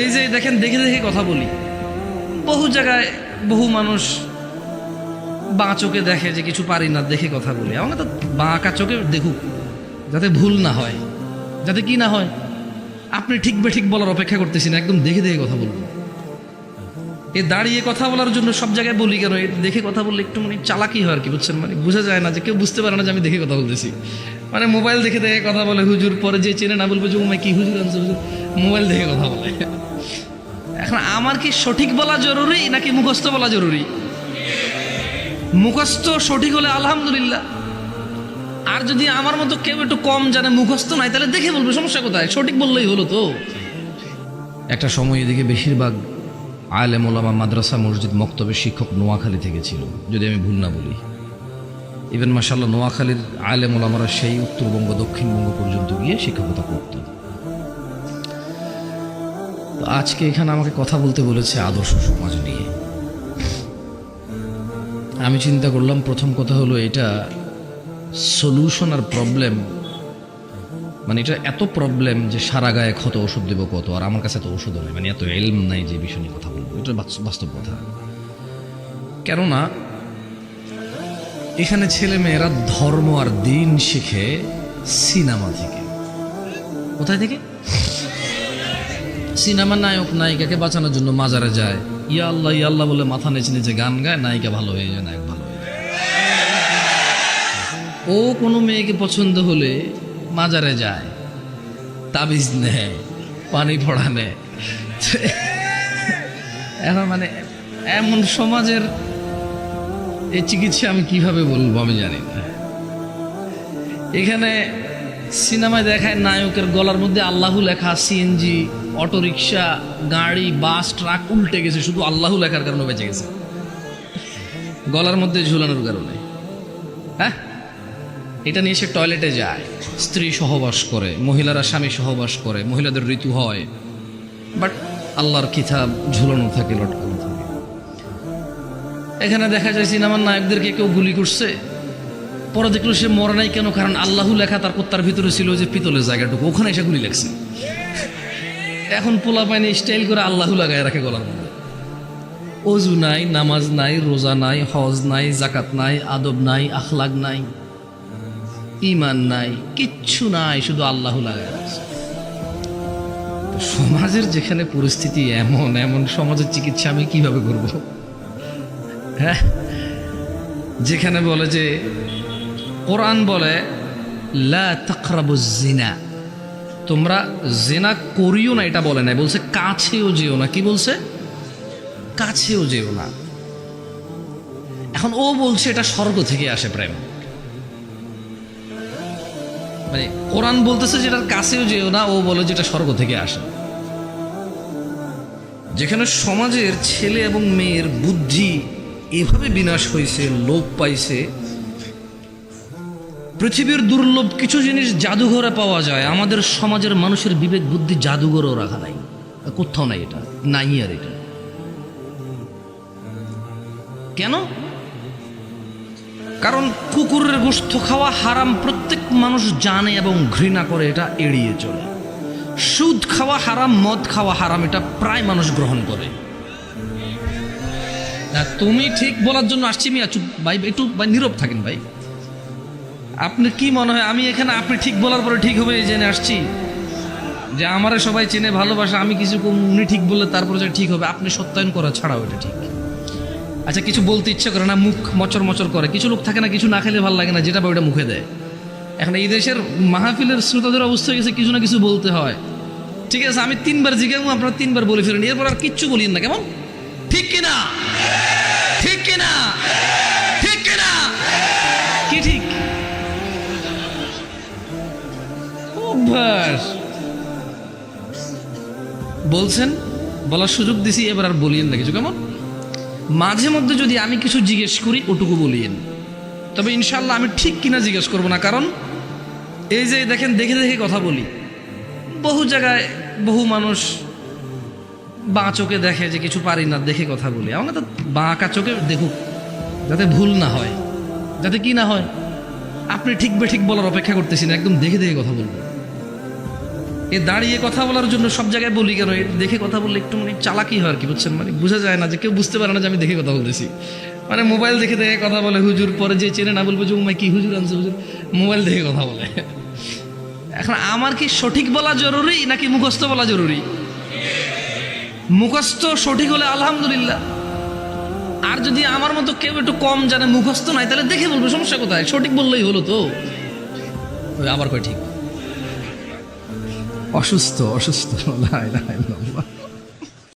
এই যে দেখেন, দেখে দেখে কথা বলি। বহু জায়গায় বহু মানুষ বাঁ চোখে দেখে যে কিছু পারি না, দেখে কথা বলি। আমাকে তো বাঁকা চোখে দেখুক, যাতে ভুল না হয়, যাতে কি না হয়। আপনি ঠিক বে ঠিক বলার অপেক্ষা করতেছি না একদম দেখে দেখে কথা বলব এ দাঁড়িয়ে কথা বলার জন্য সব জায়গায় বলি কেন? দেখে কথা বললে একটু মানে চালাকি হয় আর কি, বুঝছেন? মানে বোঝা যায় না যে কেউ বুঝতে পারে না যে আমি দেখে কথা বলতেছি। মানে মোবাইল দেখে দেখে কথা বলে, হুজুর পরে যে চেনে না বলব যে উমায় কি হুজুর আনছে, হুজুর? মোবাইল দেখে কথা বলে। এখন আমার কি সঠিক বলা জরুরি নাকি মুখস্থ বলা জরুরি? মুখস্থ সঠিক হলে আলহামদুলিল্লাহ। আর যদি আমার মতো কেউ একটু কম জানে, মুখস্থ নাই, তাহলে দেখে বলবে, সমস্যা কোথায়? সঠিক বললেই হলো তো। একটা সময় এদিকে বেশিরভাগ আলেম ওলামা মাদ্রাসা মসজিদ মক্তবের শিক্ষক নোয়াখালী থেকে ছিল, যদি আমি ভুল না বলি। ইভেন মাসাল্লাহ নোয়াখালীর আলেম ওলামারা সেই উত্তরবঙ্গ, দক্ষিণবঙ্গ পর্যন্ত গিয়ে শিক্ষকতা করত তো আজকে এখানে আমাকে কথা বলতে বলেছে আদর্শ সমাজ নিয়ে। আমি চিন্তা করলাম, প্রথম কথা হলো এটা সলিউশন আর প্রবলেম মানে এটা এত প্রবলেম যে সারা গায়ে ক্ষত ওষুধ দেবো কত, আর আমার কাছে তো ওষুধ নেই মানে এত এলম নাই যে বিষয় নিয়ে কথা বলব, এটা বাস- বাস্তব কথা। কেননা, এখানে ছেলে মেয়েরা ধর্ম আর দিন শিখে সিনেমা থেকে। কোথায় থেকে? সিনেমা নায়ক নায়িকাকে বাঁচানোর জন্য মাজারে যায়। ইয়া আল্লাহ ইয়া আল্লাহ বলে মাথা নেচে নেচে গান গায়, নায়িকা ভালো হয়ে যায়, নায়ক ভালো হয়ে যায়। ও কোনো মেয়েকে পছন্দ হলে মাজারে যায়, তাবিজ নেয়, পানি পড়া নেয়। এখন মানে এমন সমাজের এই চিকিৎসা আমি কীভাবে বলব আমি জানি না। এখানে সিনেমায় দেখায় নায়কের গলার মধ্যে আল্লাহু লেখা, সিএনজি অটোরিকশা, গাড়ি, বাস, ট্রাক উল্টে গেছে, শুধু আল্লাহ লেখার কারণে বেঁচে গেছে। গলার মধ্যে ঝুলানোর কারণে। হ্যাঁ? এটা নিয়ে সে টয়লেটে যায়। স্ত্রী সহবাস করে, মহিলারা স্বামী সহবাস করে, মহিলাদের ঋতু হয়। বাট আল্লাহর কিতাব ঝুলানো থাকে, লটকানো থাকে। এখানে দেখা যায় সিনেমার নায়কদেরকে কেউ গুলি করছে। পরে দেখল সে মরে নাই কেন? কারণ আল্লাহ লেখা তার কুত্তার ভিতরে ছিল যে পিতলের জায়গাটুকু। ওখানে এসে গুলি লেগছে। এখন পোলা পায়নি স্টাইল করে আল্লাহু লাগায় রাখে গলার মধ্যে। অজু নাই, নামাজ নাই, রোজা নাই, হজ নাই জাকাত নাই, আদব নাই আখলাগ নাই ইমান নাই, কিচ্ছু নাই, শুধু আল্লাহ লাগায় রাখছে। সমাজের যেখানে পরিস্থিতি এমন এমন সমাজের চিকিৎসা আমি কীভাবে করব? হ্যাঁ? যেখানে বলে যে, কোরআন বলে, লা তাকরাবু জিনা। তোমরা জেনা করিও না, এটা বলে নাই। বলছে, কাছেও যেও না। কি বলছে? কাছেও যেও না। এখন ও বলছে, এটা স্বর্গ থেকে আসে প্রেম। মানে কোরআন বলতেছে যেটার কাছেও যেও না, ও বলে যেটা স্বর্গ থেকে আসে। যেখানে সমাজের ছেলে এবং মেয়ের বুদ্ধি এভাবে বিনাশ হয়েছে লোপ পাইছে পৃথিবীর দুর্লভ কিছু জিনিস জাদুঘরে পাওয়া যায়। আমাদের সমাজের মানুষের বিবেক, বুদ্ধি জাদুঘরেও রাখা নাই। কোথাও নাই এটা, নাই আর এটা। কেন? কারণ কুকুরের গোস্ত খাওয়া হারাম, প্রত্যেক মানুষ জানে এবং ঘৃণা করে, এটা এড়িয়ে চলে। সুদ খাওয়া হারাম, মদ খাওয়া হারাম, এটা প্রায় মানুষ গ্রহণ করে। তুমি ঠিক বলার জন্য আসছি মিয়া ভাই, একটু, ভাই, নীরব থাকেন, ভাই। আপনি কি মনে হয়, আমি এখানে, আপনি ঠিক বলার পরে ঠিক হবে এই জেনে আসছি? যে আমারে সবাই চেনে, ভালোবাসে, আমি কিছু উনি ঠিক বললে তারপরে যে ঠিক হবে। আপনি সত্যায়ন করা ছাড়াও এটা ঠিক। আচ্ছা কিছু বলতে ইচ্ছে করে না, মুখ মচর মচর করে। কিছু লোক থাকে না, কিছু না খেলে ভালো লাগে না, যেটা ওটা মুখে দেয়। এখন এই দেশের মাহফিলের শ্রোতাদের অবস্থা গেছে কিছু না কিছু বলতে হয়। ঠিক আছে, আমি তিনবার জিজ্ঞাসা আপনারা তিনবার বলে ফেলেন। এরপর আর কিচ্ছু বলিন না, কেমন? ঠিক কিনা? বলছেন, বলার সুযোগ দিছি, এবার আর বলিয়েন না কিছু, কেমন? মাঝে মধ্যে যদি আমি কিছু জিজ্ঞেস করি, ওটুকু বলিয়েন। তবে ইনশাল্লাহ আমি ঠিক কিনা জিজ্ঞেস করব না, কারণ এই যে দেখেন, দেখে দেখে কথা বলি। বহু জায়গায় বহু মানুষ বাঁ চোখে দেখে যে কিছু পারি না, দেখে কথা বলি। আমাকে তো বাঁকা চোখে দেখুক, যাতে ভুল না হয়, যাতে কি না হয়। আপনি ঠিক বে ঠিক বলার অপেক্ষা করতেছি না, একদম দেখে দেখে কথা বলব। এ দাঁড়িয়ে কথা বলার জন্য সব জায়গায় বলি কেন? দেখে কথা বললে একটু মানে চালাকি হয় আর কি, বুঝছেন? মানে বোঝা যায় না যে কেউ বুঝতে পারে না যে আমি দেখে কথা বলতেছি। মানে মোবাইল দেখে দেখে কথা বলে, হুজুর পরে যে চেনে না বলব যে, উমাই, কি হুজুর আনছে হুজুর? মোবাইল দেখে কথা বলে। এখন আমার কি সঠিক বলা জরুরি নাকি মুখস্থ বলা জরুরি? মুখস্থ সঠিক হলে আলহামদুলিল্লাহ। আর যদি আমার মতো কেউ একটু কম জানে, মুখস্থ নাই, তাহলে দেখে বলব, সমস্যা কোথায়? সঠিক বললেই হলো তো। আবার কয় ঠিক? অসুস্থ অসুস্থ।